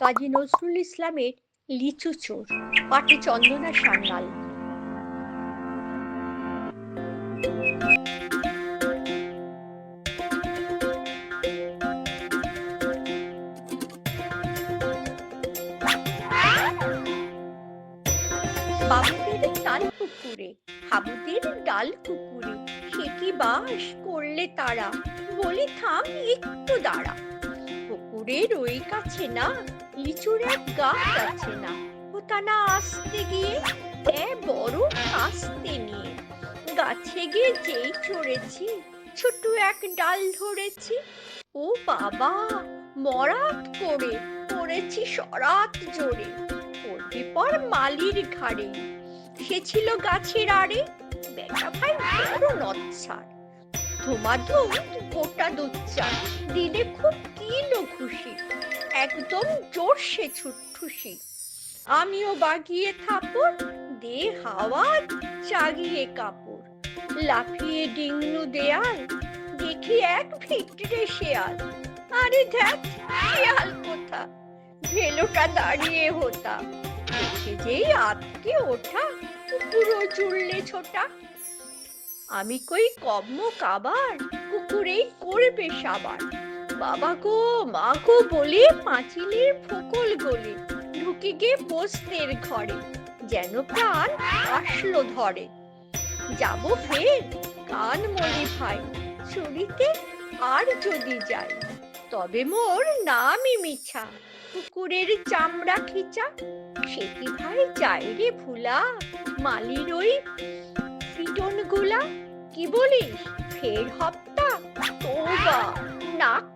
কাজী নজরুল ইসলামের লিচু চোর পাঠে চন্দনা সান্যাল বাবুদের তাল পুকুরে হাবুদের ডাল কুকুরে, সে কি বাস করলে তারা? বলি থাম একটু দাঁড়া। পুকুরের ওই কাছে না, লিচুর এক গাছ আছে না। তা আসতে গিয়ে এ বড় আসতে নিয়ে গাছে গিয়ে যেই চড়েছি, ছোট্ট এক ডাল ধরেছি। ও বাবা, মরাত করে পড়েছি সরাত জোরে। পড়বে পর মালির ঘাড়ে, সে ছিল গাছের আড়ে। বেটা ভাই বড় নচ্ছার। ধুমাধুম গোটা দুচ্চা দিনে খুব কিলো জোরসে ছুটঠুসি আমিও বাগিয়ে থাপড় দে হাওয়া জাগিয়ে কাপড়। লাফিয়ে ডিংনু দেয়াল, দেখি এক ভিতরে শেয়াল। আরে দেখ, শেয়াল কোথা? ভেলোটা দাঁড়িয়ে হতা। দেখে যেই আটকে ওঠা পুরো চুললে ছোটা। আমি কই কম্ম কাবার, কুকুরেই করবে সাবার। বাবা গো মা গো বলে পাঁচিলের ফোকল গলে, ঢুকে গিয়ে বসতের ঘরে, যেন প্রাণ আসলো ধরে। যাব ফের কান মরি ভাই, চুরিতে আর যদি যাই, তবে মোর নামই মিছা কুকুরের চামড়া খিচা, সে কি ভাই যাই রে ভুলা? মালির ওই ফিটনগুলা কি বলিস? ফের হপ্তা তোবা নাক খপ